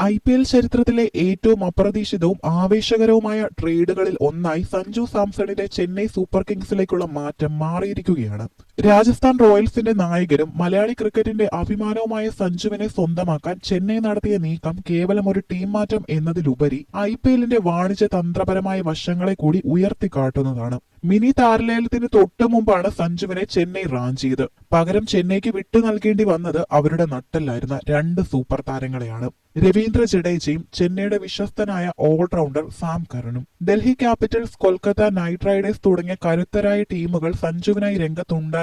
I P L ചരിത്രത്തിലെ ഏറ്റവും അപ്രതീക്ഷിതവും ആവേശകരവുമായ ട്രേഡുകളിൽ ഒന്നായി സഞ്ജു സാംസണിന്റെ ചെന്നൈ സൂപ്പർ കിങ്സിലേക്കുള്ള മാറ്റം മാറിയിരിക്കുകയാണ്. രാജസ്ഥാൻ റോയൽസിന്റെ നായകരും മലയാളി ക്രിക്കറ്റിന്റെ അഭിമാനവുമായ സഞ്ജുവിനെ സ്വന്തമാക്കാൻ ചെന്നൈ നടത്തിയ നീക്കം കേവലം ഒരു ടീം മാറ്റം എന്നതിലുപരി ഐ പി എല്ലിന്റെ വാണിജ്യ തന്ത്രപരമായ വശങ്ങളെ കൂടി ഉയർത്തിക്കാട്ടുന്നതാണ്. മിനി താരലേലത്തിന് തൊട്ടു മുമ്പാണ് സഞ്ജുവിനെ ചെന്നൈ റാഞ്ചിയത് പകരം ചെന്നൈക്ക് വിട്ടു നൽകേണ്ടി വന്നത് അവരുടെ നട്ടല്ലായിരുന്ന രണ്ട് സൂപ്പർ താരങ്ങളെയാണ്. രവീന്ദ്ര ജഡേജയും ചെന്നൈയുടെ വിശ്വസ്തനായ allrounder Sam കരണും. Delhi Capitals Kolkata Knight Riders തുടങ്ങിയ കരുത്തരായ ടീമുകൾ സഞ്ജുവിനായി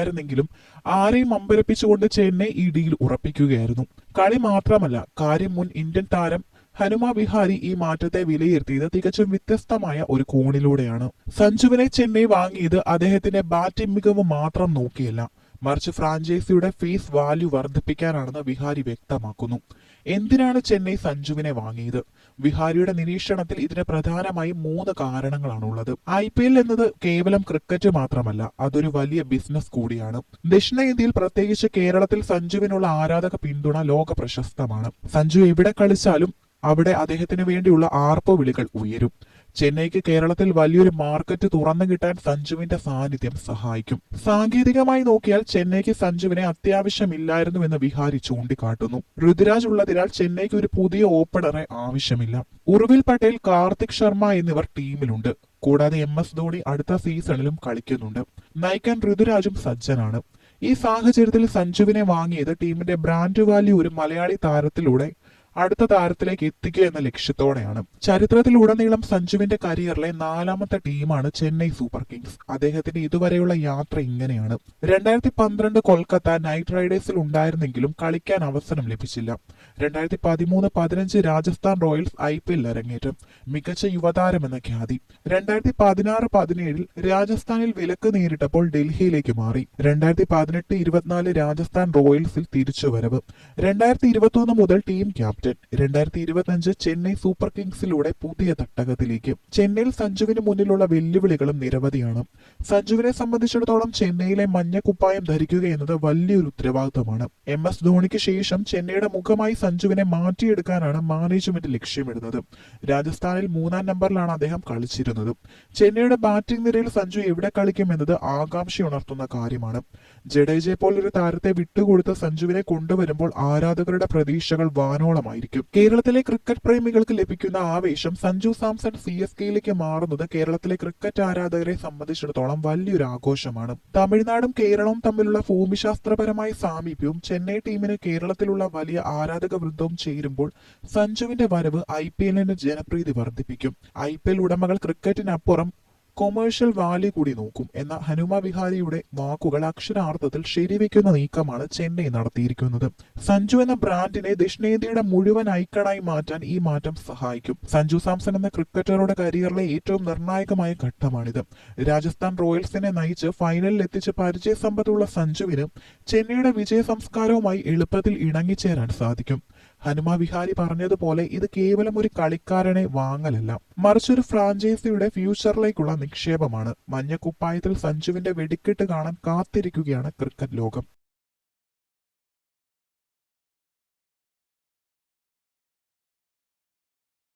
രംഗത്തുണ്ടായിരുന്നെങ്കിലും ആരെയും അമ്പരപ്പിച്ചുകൊണ്ട് ചെന്നൈ ഇടിയിൽ ഉറപ്പിക്കുകയായിരുന്നു. കളി മാത്രമല്ല കാര്യം മുൻ ഇന്ത്യൻ താരം ഹനുമ വിഹാരി ഈ മാറ്റത്തെ വിലയിരുത്തിയത് തികച്ചും വ്യത്യസ്തമായ ഒരു കോണിലൂടെയാണ്. സഞ്ജുവിനെ ചെന്നൈ വാങ്ങിയത് അദ്ദേഹത്തിന്റെ ബാറ്റിംഗ് മികവ് മാത്രം നോക്കിയല്ല. മറിച്ച് ഫ്രാഞ്ചൈസിയുടെ ഫീസ് വാല്യൂ വർദ്ധിപ്പിക്കാനാണെന്ന് വിഹാരി വ്യക്തമാക്കുന്നു. എന്തിനാണ് ചെന്നൈ സഞ്ജുവിനെ വാങ്ങിയത്? വിഹാരിയുടെ നിരീക്ഷണത്തിൽ ഇതിന് പ്രധാനമായി മൂന്ന് കാരണങ്ങളാണുള്ളത്. ഐ പി എൽ എന്നത് കേവലം ക്രിക്കറ്റ് മാത്രമല്ല അതൊരു വലിയ ബിസിനസ് കൂടിയാണ്. ദക്ഷിണേന്ത്യയിൽ പ്രത്യേകിച്ച് കേരളത്തിൽ സഞ്ജുവിനുള്ള ആരാധക പിന്തുണ ലോക പ്രശസ്തമാണ് സഞ്ജു എവിടെ കളിച്ചാലും അവിടെ അദ്ദേഹത്തിന് വേണ്ടിയുള്ള ആർപ്പ് വിളികൾ ഉയരും. ചെന്നൈക്ക് കേരളത്തിൽ വലിയൊരു മാർക്കറ്റ് തുറന്നു കിട്ടാൻ സഞ്ജുവിന്റെ സാന്നിധ്യം സഹായിക്കും. സാങ്കേതികമായി നോക്കിയാൽ ചെന്നൈക്ക് സഞ്ജുവിനെ അത്യാവശ്യമില്ലായിരുന്നു എന്ന് വിഹാരി ചൂണ്ടിക്കാട്ടുന്നു. ഋതുരാജ് ഉള്ളതിനാൽ ചെന്നൈക്ക് ഒരു പുതിയ ഓപ്പണറെ ആവശ്യമില്ല. ഉറുവിൽ പട്ടേൽ കാർത്തിക് ശർമ്മ എന്നിവർ ടീമിലുണ്ട്. കൂടാതെ എം എസ് ധോണി അടുത്ത സീസണിലും കളിക്കുന്നുണ്ട്. നയിക്കാൻ ഋതുരാജും സജ്ജനാണ്. ഈ സാഹചര്യത്തിൽ സഞ്ജുവിനെ വാങ്ങിയത് ടീമിന്റെ ബ്രാൻഡ് വാല്യൂ ഒരു മലയാളി താരത്തിലൂടെ അടുത്ത താരത്തിലേക്ക് എത്തിക്കുക എന്ന ലക്ഷ്യത്തോടെയാണ്. ചരിത്രത്തിലുടനീളം സഞ്ജുവിന്റെ കരിയറിലെ നാലാമത്തെ ടീമാണ് ചെന്നൈ സൂപ്പർ കിങ്സ്. അദ്ദേഹത്തിന്റെ ഇതുവരെയുള്ള യാത്ര ഇങ്ങനെയാണ്. രണ്ടായിരത്തി പന്ത്രണ്ട് കൊൽക്കത്ത നൈറ്റ് റൈഡേഴ്സിൽ ഉണ്ടായിരുന്നെങ്കിലും കളിക്കാൻ അവസരം ലഭിച്ചില്ല. രണ്ടായിരത്തി പതിമൂന്ന് പതിനഞ്ച് രാജസ്ഥാൻ റോയൽസ് ഐ പി എല്ലിൽ അരങ്ങേറ്റം. മികച്ച യുവതാരം എന്ന ഖ്യാതി. രണ്ടായിരത്തി പതിനാറ് പതിനേഴിൽ രാജസ്ഥാനിൽ വിലക്ക് നേരിട്ടപ്പോൾ ഡൽഹിയിലേക്ക് മാറി. രണ്ടായിരത്തി പതിനെട്ട് ഇരുപത്തിനാല് രാജസ്ഥാൻ റോയൽസിൽ തിരിച്ചുവരവ്. രണ്ടായിരത്തി ഇരുപത്തി മുതൽ ടീം ക്യാപ്റ്റൻ. രണ്ടായിരത്തി ഇരുപത്തിയഞ്ച് ചെന്നൈ സൂപ്പർ കിങ്സിലൂടെ പുതിയ തട്ടകത്തിലേക്ക്. ചെന്നൈയിൽ സഞ്ജുവിന് മുന്നിലുള്ള വെല്ലുവിളികളും നിരവധിയാണ്. സഞ്ജുവിനെ സംബന്ധിച്ചിടത്തോളം ചെന്നൈയിലെ മഞ്ഞ കുപ്പായം ധരിക്കുക എന്നത് വലിയൊരു ഉത്തരവാദിത്തമാണ്. എം എസ് ധോണിക്ക് ശേഷം ചെന്നൈയുടെ മുഖമായി സഞ്ജുവിനെ മാറ്റിയെടുക്കാനാണ് മാനേജ്മെന്റ് ലക്ഷ്യമിടുന്നത്. രാജസ്ഥാനിൽ മൂന്നാം നമ്പറിലാണ് അദ്ദേഹം കളിച്ചിരുന്നത്. ചെന്നൈയുടെ ബാറ്റിംഗ് നിരയിൽ സഞ്ജു എവിടെ കളിക്കും എന്നത് ആകാംക്ഷയുണർത്തുന്ന കാര്യമാണ്. ജഡേജയെ പോലൊരു താരത്തെ വിട്ടുകൊടുത്ത് സഞ്ജുവിനെ കൊണ്ടുവരുമ്പോൾ ആരാധകരുടെ പ്രതീക്ഷകൾ വാനോളമായിരിക്കും കേരളത്തിലെ ക്രിക്കറ്റ് പ്രേമികൾക്ക് ലഭിക്കുന്ന ആവേശം സഞ്ജു സാംസൺ സി എസ് കെയിലേക്ക് മാറുന്നത് കേരളത്തിലെ ക്രിക്കറ്റ് ആരാധകരെ സംബന്ധിച്ചിടത്തോളം വലിയൊരു ആഘോഷമാണ്. തമിഴ്നാടും കേരളവും തമ്മിലുള്ള ഭൂമിശാസ്ത്രപരമായ സാമീപ്യവും ചെന്നൈ ടീമിന് കേരളത്തിലുള്ള വലിയ ആരാധക വൃന്ദവും ചേരുമ്പോൾ സഞ്ജുവിന്റെ വരവ് ഐ പി എല്ലിന് ജനപ്രീതി വർദ്ധിപ്പിക്കും. ഐ പി എൽ ഉടമകൾ ക്രിക്കറ്റിനപ്പുറം കൊമേഴ്ഷ്യൽ വാല്യൂ കൂടി നോക്കും എന്ന ഹനുമ വിഹാരിയുടെ വാക്കുകൾ അക്ഷരാർത്ഥത്തിൽ ശരിവെക്കുന്ന നീക്കമാണ് ചെന്നൈ നടത്തിയിരിക്കുന്നത്. സഞ്ജു എന്ന ബ്രാൻഡിനെ ദക്ഷിണേന്ത്യയുടെ മുഴുവൻ ഐക്കണായി മാറ്റാൻ ഈ മാറ്റം സഹായിക്കും. സഞ്ജു സാംസൺ എന്ന ക്രിക്കറ്ററുടെ കരിയറിലെ ഏറ്റവും നിർണായകമായ ഘട്ടമാണിത്. രാജസ്ഥാൻ റോയൽസിനെ നയിച്ച് ഫൈനലിൽ എത്തിച്ച് പരിചയസമ്പത്തുള്ള സഞ്ജുവിന് ചെന്നൈയുടെ വിജയ സംസ്കാരവുമായി എളുപ്പത്തിൽ ഇണങ്ങിച്ചേരാൻ സാധിക്കും. ഹനുമ വിഹാരി പറഞ്ഞതുപോലെ ഇത് കേവലം ഒരു കളിക്കാരനെ വാങ്ങലല്ല. മറിച്ചൊരു ഫ്രാഞ്ചൈസിയുടെ ഫ്യൂച്ചറിലേക്കുള്ള നിക്ഷേപമാണ്. മഞ്ഞക്കുപ്പായത്തിൽ സഞ്ജുവിന്റെ വെടിക്കെട്ട് കാണാൻ കാത്തിരിക്കുകയാണ് ക്രിക്കറ്റ് ലോകം.